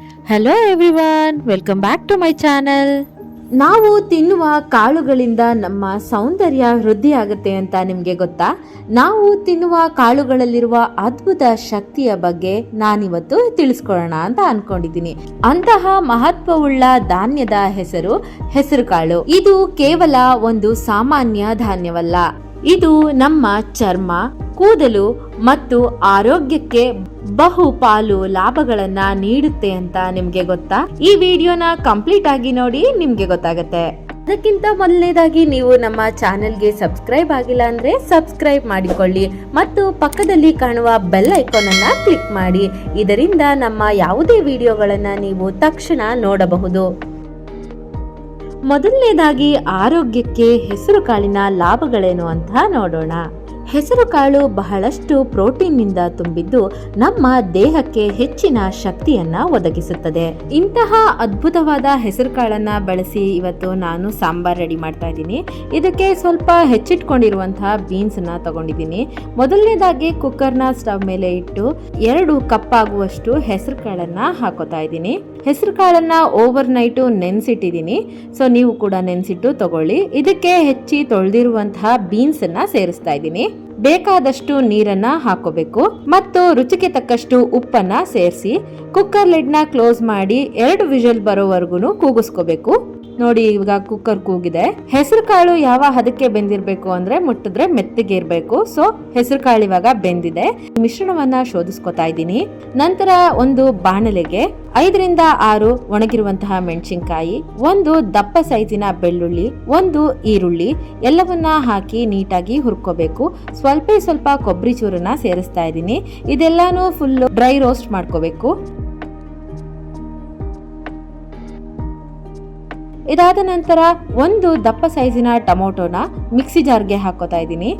Hello everyone welcome back to my channel ನಾವು ತಿನ್ನುವ ಕಾಳುಗಳಿಂದ ನಮ್ಮ ಸೌಂದರ್ಯ ವೃದ್ಧಿಯಾಗುತ್ತೆ ಅಂತ ನಿಮಗೆ ಗೊತ್ತಾ? ನಾವು ತಿನ್ನುವ ಕಾಳುಗಳಲ್ಲಿರುವ ಅದ್ಭುತ ಶಕ್ತಿಯ ಬಗ್ಗೆ ನಾನಿವತ್ತು ತಿಳಿಸ್ಕೊಳ್ಳೋಣ ಅಂತ ಅನ್ಕೊಂಡಿದ್ದೀನಿ. ಅಂತಹ ಮಹತ್ವವುಳ್ಳ ಧಾನ್ಯದ ಹೆಸರು ಹೆಸರುಕಾಳು. ಇದು ಕೇವಲ ಒಂದು ಸಾಮಾನ್ಯ ಧಾನ್ಯವಲ್ಲ. ಇದು ನಮ್ಮ ಚರ್ಮ ಕೂದಲು ಮತ್ತು ಆರೋಗ್ಯಕ್ಕೆ ಬಹು ಪಾಲು ಲಾಭಗಳನ್ನ ನೀಡುತ್ತೆ ಅಂತ ನಿಮ್ಗೆ ಗೊತ್ತಾ? ಈ ವಿಡಿಯೋನ ಕಂಪ್ಲೀಟ್ ಆಗಿ ನೋಡಿ ನಿಮ್ಗೆ ಗೊತ್ತಾಗತ್ತೆ. ಅದಕ್ಕಿಂತ ಮೊದಲನೇದಾಗಿ ನೀವು ನಮ್ಮ ಚಾನೆಲ್ಗೆ ಸಬ್ಸ್ಕ್ರೈಬ್ ಆಗಿಲ್ಲ ಅಂದ್ರೆ ಸಬ್ಸ್ಕ್ರೈಬ್ ಮಾಡಿಕೊಳ್ಳಿ ಮತ್ತು ಪಕ್ಕದಲ್ಲಿ ಕಾಣುವ ಬೆಲ್ ಐಕಾನ್ ಅನ್ನ ಕ್ಲಿಕ್ ಮಾಡಿ. ಇದರಿಂದ ನಮ್ಮ ಯಾವುದೇ ವಿಡಿಯೋಗಳನ್ನ ನೀವು ತಕ್ಷಣ ನೋಡಬಹುದು. ಮೊದಲನೇದಾಗಿ ಆರೋಗ್ಯಕ್ಕೆ ಹೆಸರು ಕಾಳಿನ ಲಾಭಗಳೇನು ಅಂತ ನೋಡೋಣ. ಹೆಸರು ಕಾಳು ಬಹಳಷ್ಟು ಪ್ರೋಟೀನ್ನಿಂದ ತುಂಬಿದ್ದು ನಮ್ಮ ದೇಹಕ್ಕೆ ಹೆಚ್ಚಿನ ಶಕ್ತಿಯನ್ನ ಒದಗಿಸುತ್ತದೆ. ಇಂತಹ ಅದ್ಭುತವಾದ ಹೆಸರುಕಾಳನ್ನ ಬಳಸಿ ಇವತ್ತು ನಾನು ಸಾಂಬಾರ್ ರೆಡಿ ಮಾಡ್ತಾ ಇದ್ದೀನಿ. ಇದಕ್ಕೆ ಸ್ವಲ್ಪ ಹೆಚ್ಚಿಟ್ಕೊಂಡಿರುವಂತಹ ಬೀನ್ಸ್ನ ತಗೊಂಡಿದ್ದೀನಿ. ಮೊದಲನೇದಾಗಿ ಕುಕ್ಕರ್ನ ಸ್ಟವ್ ಮೇಲೆ ಇಟ್ಟು ಎರಡು ಕಪ್ ಆಗುವಷ್ಟು ಹೆಸರು ಕಾಳನ್ನ ಹಾಕೋತಾ ಇದ್ದೀನಿ. ಹೆಸರು ಕಾಳನ್ನ ಓವರ್ ನೈಟು ನೆನೆಸಿಟ್ಟಿದ್ದೀನಿ. ಸೊ ನೀವು ಕೂಡ ನೆನೆಸಿಟ್ಟು ತಗೊಳ್ಳಿ. ಇದಕ್ಕೆ ಹೆಚ್ಚಿ ತೊಳೆದಿರುವಂತಹ ಬೀನ್ಸ್ ಅನ್ನ ಸೇರಿಸ್ತಾ ಇದ್ದೀನಿ. ಬೇಕಾದಷ್ಟು ನೀರನ್ನ ಹಾಕೋಬೇಕು ಮತ್ತು ರುಚಿಗೆ ತಕ್ಕಷ್ಟು ಉಪ್ಪನ್ನ ಸೇರಿಸಿ ಕುಕ್ಕರ್ ಲಿಡ್ ಕ್ಲೋಸ್ ಮಾಡಿ ಎರಡು ವಿಷಲ್ ಬರೋವರೆಗೂ ಕೂಗಿಸ್ಕೋಬೇಕು. ನೋಡಿ ಇವಾಗ ಕುಕ್ಕರ್ ಕೂಗಿದೆ ಹೆಸರು ಕಾಳು ಯಾವ ಹದಕ್ಕೆ ಬೆಂದಿರ್ಬೇಕು ಅಂದ್ರೆ ಮುಟ್ಟಿದ್ರೆ ಮೆತ್ತಗೆ ಇರ್ಬೇಕು. ಸೊ ಹೆಸರು ಕಾಳು ಇವಾಗ ಬೆಂದಿದೆ. ಮಿಶ್ರಣವನ್ನ ಶೋಧಿಸ್ಕೊತಾ ಇದ್ದೀನಿ. ನಂತರ ಒಂದು ಬಾಣಲೆಗೆ ಐದರಿಂದ ಆರು ಒಣಗಿರುವಂತಹ ಮೆಣಸಿನ್ಕಾಯಿ, ಒಂದು ದಪ್ಪ ಸೈಜಿನ ಬೆಳ್ಳುಳ್ಳಿ, ಒಂದು ಈರುಳ್ಳಿ, ಎಲ್ಲವನ್ನ ಹಾಕಿ ನೀಟಾಗಿ ಹುರ್ಕೋಬೇಕು. ಸ್ವಲ್ಪ ಸ್ವಲ್ಪ ಕೊಬ್ಬರಿ ಚೂರನ್ನ ಸೇರಿಸ್ತಾ ಇದ್ದೀನಿ. ಇದೆಲ್ಲಾನು ಫುಲ್ ಡ್ರೈ ರೋಸ್ಟ್ ಮಾಡ್ಕೋಬೇಕು. ಇದಾದ ನಂತರ ಒಂದು ದಪ್ಪ ಸೈಜಿನ ಟೊಮೊಟೊನ ಮಿಕ್ಸಿ ಜಾರ್ಗೆ ಹಾಕೋತಾ ಇದ್ದೀನಿ.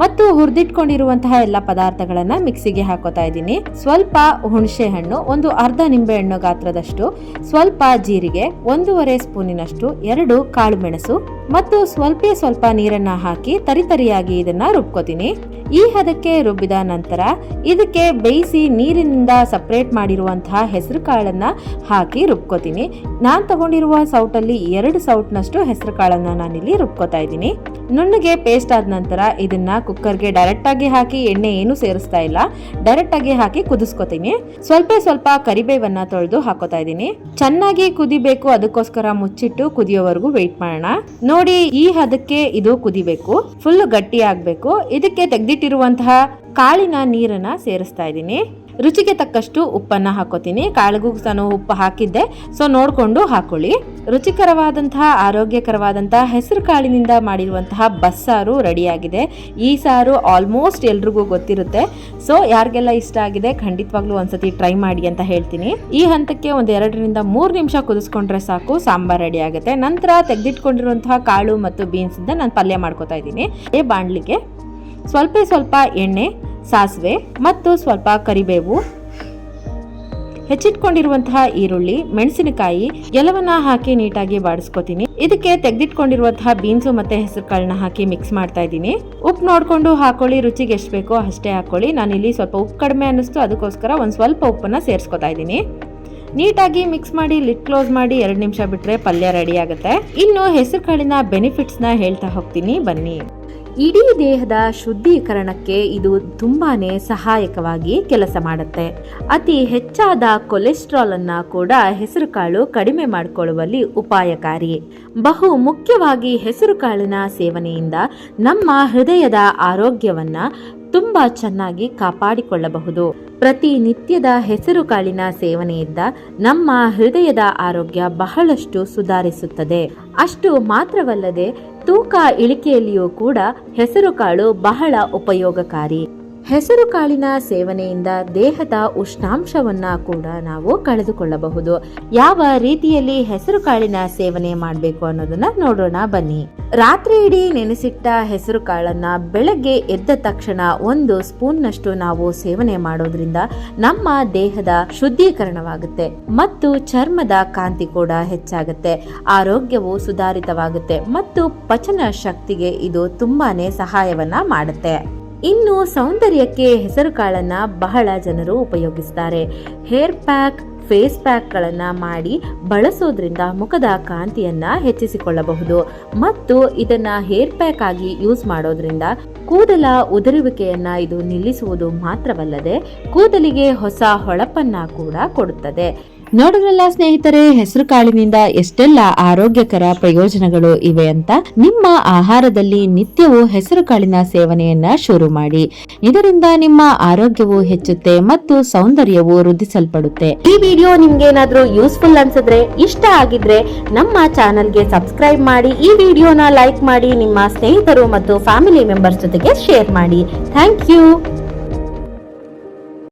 ಮತ್ತು ಹುರಿದಿಟ್ಕೊಂಡಿರುವಂತಹ ಎಲ್ಲ ಪದಾರ್ಥಗಳನ್ನ ಮಿಕ್ಸಿಗೆ ಹಾಕೋತಾ ಇದ್ದೀನಿ. ಸ್ವಲ್ಪ ಹುಣಸೆ ಹಣ್ಣು, ಒಂದು ಅರ್ಧ ನಿಂಬೆ ಹಣ್ಣು ಗಾತ್ರದಷ್ಟು, ಸ್ವಲ್ಪ ಜೀರಿಗೆ, ಒಂದೂವರೆ ಸ್ಪೂನಿನಷ್ಟು ಎರಡು ಕಾಳು ಮೆಣಸು ಮತ್ತು ಸ್ವಲ್ಪ ಸ್ವಲ್ಪ ನೀರನ್ನ ಹಾಕಿ ತರಿತರಿಯಾಗಿ ಇದನ್ನ ರುಬ್ಕೋತೀನಿ. ಈ ಹದಕ್ಕೆ ರುಬ್ಬಿದ ನಂತರ ಇದಕ್ಕೆ ಬೇಯಿಸಿ ನೀರಿನಿಂದ ಸಪ್ರೇಟ್ ಮಾಡಿರುವಂತಹ ಹೆಸರು ಕಾಳನ್ನ ಹಾಕಿ ರುಬ್ಕೋತೀನಿ. ನಾನು ತಗೊಂಡಿರುವ ಸೌಟಲ್ಲಿ ಎರಡು ಸೌಟ್ನಷ್ಟು ಹೆಸರು ಕಾಳನ್ನ ನಾನಿಲ್ಲಿ ರುಬ್ಕೋತಾ ಇದ್ದೀನಿ. ನುಣ್ಣಗೆ ಪೇಸ್ಟ್ ಆದ ನಂತರ ಇದನ್ನ ಕುಕ್ಕರ್ಗೆ ಡೈರೆಕ್ಟ್ ಆಗಿ ಹಾಕಿ ಎಣ್ಣೆ ಏನು ಸೇರಿಸ್ತಾ ಇಲ್ಲ. ಡೈರೆಕ್ಟ್ ಆಗಿ ಹಾಕಿ ಕುದಿಸ್ಕೊತೀನಿ. ಸ್ವಲ್ಪ ಸ್ವಲ್ಪ ಕರಿಬೇವನ್ನ ತೊಳೆದು ಹಾಕೋತಾ ಇದ್ದೀನಿ. ಚೆನ್ನಾಗಿ ಕುದಿಬೇಕು ಅದಕ್ಕೋಸ್ಕರ ಮುಚ್ಚಿಟ್ಟು ಕುದಿಯೋವರೆಗೂ ವೆಯ್ಟ್ ಮಾಡೋಣ. ನೋಡಿ ಈ ಹದಕ್ಕೆ ಇದು ಕುದಿಬೇಕು ಫುಲ್ ಗಟ್ಟಿ ಆಗ್ಬೇಕು ಇದಕ್ಕೆ ತೆಗೆದಿಟ್ಟಿರುವಂತಹ ಕಾಳಿನ ನೀರನ್ನ ಸೇರಿಸ್ತಾ ಇದ್ದೀನಿ. ರುಚಿಗೆ ತಕ್ಕಷ್ಟು ಉಪ್ಪನ್ನ ಹಾಕೋತೀನಿ. ಕಾಳಿಗೂ ನಾನು ಉಪ್ಪು ಹಾಕಿದ್ದೆ. ಸೊ ನೋಡ್ಕೊಂಡು ಹಾಕೊಳ್ಳಿ. ರುಚಿಕರವಾದಂತಹ, ಆರೋಗ್ಯಕರವಾದಂತಹ, ಹೆಸರು ಕಾಳಿನಿಂದ ಮಾಡಿರುವಂತಹ ಬಸ್ಸಾರು ರೆಡಿಯಾಗಿದೆ. ಈ ಸಾರು ಆಲ್ಮೋಸ್ಟ್ ಎಲ್ರಿಗೂ ಗೊತ್ತಿರುತ್ತೆ. ಸೊ ಯಾರಿಗೆಲ್ಲ ಇಷ್ಟ ಆಗಿದೆ, ಖಂಡಿತವಾಗ್ಲೂ ಒಂದ್ಸತಿ ಟ್ರೈ ಮಾಡಿ ಅಂತ ಹೇಳ್ತೀನಿ. ಈ ಹಂತಕ್ಕೆ ಒಂದು ಎರಡರಿಂದ ಮೂರು ನಿಮಿಷ ಕುದಿಸ್ಕೊಂಡ್ರೆ ಸಾಕು, ಸಾಂಬಾರ್ ರೆಡಿ ಆಗುತ್ತೆ. ನಂತರ ತೆಗೆದಿಟ್ಕೊಂಡಿರುವಂತಹ ಕಾಳು ಮತ್ತು ಬೀನ್ಸ್ ನಾನು ಪಲ್ಯ ಮಾಡ್ಕೋತಾ ಇದ್ದೀನಿ. ಬಾಣಲಿಗೆ ಸ್ವಲ್ಪ ಸ್ವಲ್ಪ ಎಣ್ಣೆ ಸಾಸಿವೆ ಮತ್ತು ಸ್ವಲ್ಪ ಕರಿಬೇವು. ಹೆಚ್ಚಿಟ್ಕೊಂಡಿರುವಂತಹ ಈರುಳ್ಳಿ, ಮೆಣಸಿನಕಾಯಿ, ಎಲ್ಲವನ್ನ ಹಾಕಿ ನೀಟಾಗಿ ಬಾಡಿಸ್ಕೊತೀನಿ. ಇದಕ್ಕೆ ತೆಗೆದಿಟ್ಕೊಂಡಿರುವಂತಹ ಬೀನ್ಸು ಮತ್ತೆ ಹೆಸರು ಕಾಳನ್ನ ಹಾಕಿ ಮಿಕ್ಸ್ ಮಾಡ್ತಾ ಇದ್ದೀನಿ. ಉಪ್ಪು ನೋಡ್ಕೊಂಡು ಹಾಕೊಳ್ಳಿ, ರುಚಿಗೆ ಎಷ್ಟು ಬೇಕೋ ಅಷ್ಟೇ ಹಾಕೊಳ್ಳಿ. ನಾನಿಲ್ಲಿ ಸ್ವಲ್ಪ ಉಪ್ಪು ಕಡಿಮೆ ಅನ್ನಿಸ್ತು, ಅದಕ್ಕೋಸ್ಕರ ಒಂದು ಸ್ವಲ್ಪ ಉಪ್ಪನ್ನ ಸೇರಿಸ್ಕೊತಾ ಇದ್ದೀನಿ. ನೀಟಾಗಿ ಮಿಕ್ಸ್ ಮಾಡಿ ಲಿಟ್ ಕ್ಲೋಸ್ ಮಾಡಿ ಎರಡು ನಿಮಿಷ ಬಿಟ್ರೆ ಪಲ್ಯ ರೆಡಿ ಆಗುತ್ತೆ. ಇನ್ನು ಹೆಸರು ಕಾಳಿನ ಬೆನಿಫಿಟ್ಸ್ನ ಹೇಳ್ತಾ ಹೋಗ್ತೀನಿ, ಬನ್ನಿ. ಇಡೀ ದೇಹದ ಶುದ್ಧೀಕರಣಕ್ಕೆ ಇದು ತುಂಬಾನೇ ಸಹಾಯಕವಾಗಿ ಕೆಲಸ ಮಾಡುತ್ತೆ. ಅತಿ ಹೆಚ್ಚಾದ ಕೊಲೆಸ್ಟ್ರಾಲ್ ಅನ್ನ ಕೂಡ ಹೆಸರುಕಾಳು ಕಡಿಮೆ ಮಾಡಿಕೊಳ್ಳುವಲ್ಲಿ ಉಪಾಯಕಾರಿ. ಬಹು ಮುಖ್ಯವಾಗಿ ಹೆಸರುಕಾಳಿನ ಸೇವನೆಯಿಂದ ನಮ್ಮ ಹೃದಯದ ಆರೋಗ್ಯವನ್ನ ತುಂಬಾ ಚೆನ್ನಾಗಿ ಕಾಪಾಡಿಕೊಳ್ಳಬಹುದು. ಪ್ರತಿನಿತ್ಯದ ಹೆಸರು ಕಾಳಿನ ಸೇವನೆಯಿಂದ ನಮ್ಮ ಹೃದಯದ ಆರೋಗ್ಯ ಬಹಳಷ್ಟು ಸುಧಾರಿಸುತ್ತದೆ. ಅಷ್ಟು ಮಾತ್ರವಲ್ಲದೆ ತೂಕ ಇಳಿಕೆಯಲ್ಲಿಯೂ ಕೂಡ ಹೆಸರುಕಾಳು ಬಹಳ ಉಪಯೋಗಕಾರಿ. ಹೆಸರು ಕಾಳಿನ ಸೇವನೆಯಿಂದ ದೇಹದ ಉಷ್ಣಾಂಶವನ್ನ ಕೂಡ ನಾವು ಕಳೆದುಕೊಳ್ಳಬಹುದು. ಯಾವ ರೀತಿಯಲ್ಲಿ ಹೆಸರು ಕಾಳಿನ ಸೇವನೆ ಮಾಡಬೇಕು ಅನ್ನೋದನ್ನ ನೋಡೋಣ ಬನ್ನಿ. ರಾತ್ರಿ ಇಡೀ ನೆನೆಸಿಟ್ಟ ಹೆಸರು ಕಾಳನ್ನ ಬೆಳಗ್ಗೆ ಎದ್ದ ತಕ್ಷಣ ಒಂದು ಸ್ಪೂನ್ನಷ್ಟು ನಾವು ಸೇವನೆ ಮಾಡೋದ್ರಿಂದ ನಮ್ಮ ದೇಹದ ಶುದ್ಧೀಕರಣವಾಗುತ್ತೆ ಮತ್ತು ಚರ್ಮದ ಕಾಂತಿ ಕೂಡ ಹೆಚ್ಚಾಗುತ್ತೆ. ಆರೋಗ್ಯವು ಸುಧಾರಿತವಾಗುತ್ತೆ ಮತ್ತು ಪಚನ ಶಕ್ತಿಗೆ ಇದು ತುಂಬಾನೇ ಸಹಾಯವನ್ನ ಮಾಡುತ್ತೆ. ಇನ್ನು ಸೌಂದರ್ಯಕ್ಕೆ ಹೆಸರು ಕಾಳನ್ನ ಬಹಳ ಜನರು ಉಪಯೋಗಿಸ್ತಾರೆ. ಹೇರ್ ಪ್ಯಾಕ್, ಫೇಸ್ ಪ್ಯಾಕ್ಗಳನ್ನು ಮಾಡಿ ಬಳಸೋದ್ರಿಂದ ಮುಖದ ಕಾಂತಿಯನ್ನ ಹೆಚ್ಚಿಸಿಕೊಳ್ಳಬಹುದು. ಮತ್ತು ಇದನ್ನು ಹೇರ್ ಪ್ಯಾಕ್ ಆಗಿ ಯೂಸ್ ಮಾಡೋದ್ರಿಂದ ಕೂದಲ ಉದುರುವಿಕೆಯನ್ನ ಇದು ನಿಲ್ಲಿಸುವುದು ಮಾತ್ರವಲ್ಲದೆ ಕೂದಲಿಗೆ ಹೊಸ ಹೊಳಪನ್ನ ಕೂಡ ಕೊಡುತ್ತದೆ. ನೋಡಿದ್ರಲ್ಲ ಸ್ನೇಹಿತರೆ, ಹೆಸರು ಕಾಳಿನಿಂದ ಎಷ್ಟೆಲ್ಲ ಆರೋಗ್ಯಕರ ಪ್ರಯೋಜನಗಳು ಇವೆ ಅಂತ? ನಿಮ್ಮ ಆಹಾರದಲ್ಲಿ ನಿತ್ಯವೂ ಹೆಸರು ಕಾಳಿನ ಸೇವನೆಯನ್ನ ಶುರು ಮಾಡಿ. ಇದರಿಂದ ನಿಮ್ಮ ಆರೋಗ್ಯವು ಹೆಚ್ಚುತ್ತೆ ಮತ್ತು ಸೌಂದರ್ಯವು ವೃದ್ಧಿಸಲ್ಪಡುತ್ತೆ. ಈ ವಿಡಿಯೋ ನಿಮ್ಗೆ ಏನಾದ್ರೂ ಯೂಸ್ಫುಲ್ ಅನ್ಸಿದ್ರೆ, ಇಷ್ಟ ಆಗಿದ್ರೆ ನಮ್ಮ ಚಾನಲ್ಗೆ ಸಬ್ಸ್ಕ್ರೈಬ್ ಮಾಡಿ, ಈ ವಿಡಿಯೋನ ಲೈಕ್ ಮಾಡಿ, ನಿಮ್ಮ ಸ್ನೇಹಿತರು ಮತ್ತು ಫ್ಯಾಮಿಲಿ ಮೆಂಬರ್ಸ್ ಜೊತೆಗೆ ಶೇರ್ ಮಾಡಿ. Thank you!